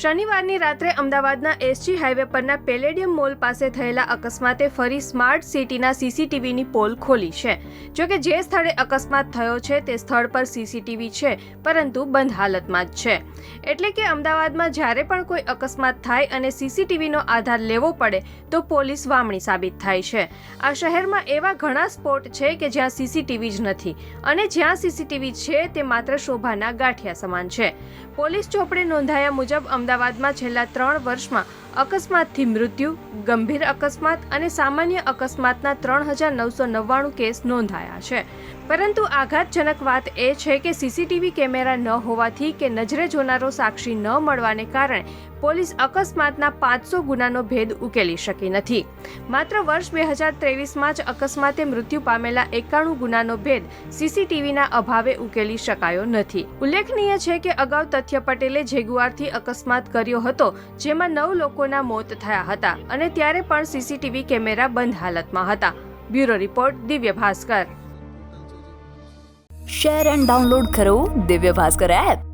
શનિવારની રાત્રે અમદાવાદના SG highway પરના પેલેડિયમ મોલ પાસે થયેલા અકસ્માતે ફરી સ્માર્ટ સિટીના સીસીટીવીની પોલ ખોલી છે. જોકે જે સ્થળે અકસ્માત થયો છે તે સ્થળ પર સીસીટીવી છે, પરંતુ બંધ હાલતમાં જ છે. એટલે કે અમદાવાદમાં જ્યારે પણ કોઈ અકસ્માત થાય અને સીસીટીવીનો આધાર લેવો પડે, તો પોલીસ વામણી સાબિત થાય છે. આ શહેરમાં એવા ઘણા સ્પોટ છે કે જ્યાં સીસીટીવી જ નથી, અને જ્યાં સીસીટીવી છે તે માત્ર શોભાના ગાંઠિયા સમાન છે. પોલીસ ચોપડે નોંધાયા મુજબ અમદાવાદમાં છેલ્લા ત્રણ વર્ષમાં અકસ્માતથી મૃત્યુ, ગંભીર અકસ્માત અને સામાન્ય અકસ્માતના ત્રણ હજાર નવસો નવ્વાણું કેસ નોંધાયા છે. પરંતુ આઘાતજનક વાત એ છે કે સીસીટીવી કેમેરા ન હોવાથી કે નજરે જોનારો સાક્ષી ન મળવાને કારણે પોલીસ અકસ્માતના પાંચસો ગુનાનો ભેદ ઉકેલી શકી નથી. માત્ર વર્ષ બે હજાર ત્રેવીસમાં જ અકસ્માતે મૃત્યુ પામેલા એકાણું ગુનાનો ભેદ સીસીટીવીના અભાવે ઉકેલી શકાયો નથી. ઉલ્લેખનીય છે કે અગાઉ તથ્ય પટેલે જેગુઆરથી અકસ્માત કર્યો હતો, જેમાં નવ લોકોના મોત થયા હતા અને ત્યારે પણ સીસીટીવી કેમેરા બંધ હાલતમાં હતા. Bureau report, Divya Bhaskar. Share and download કરો દિવ્ય ભાસ્કર એપ.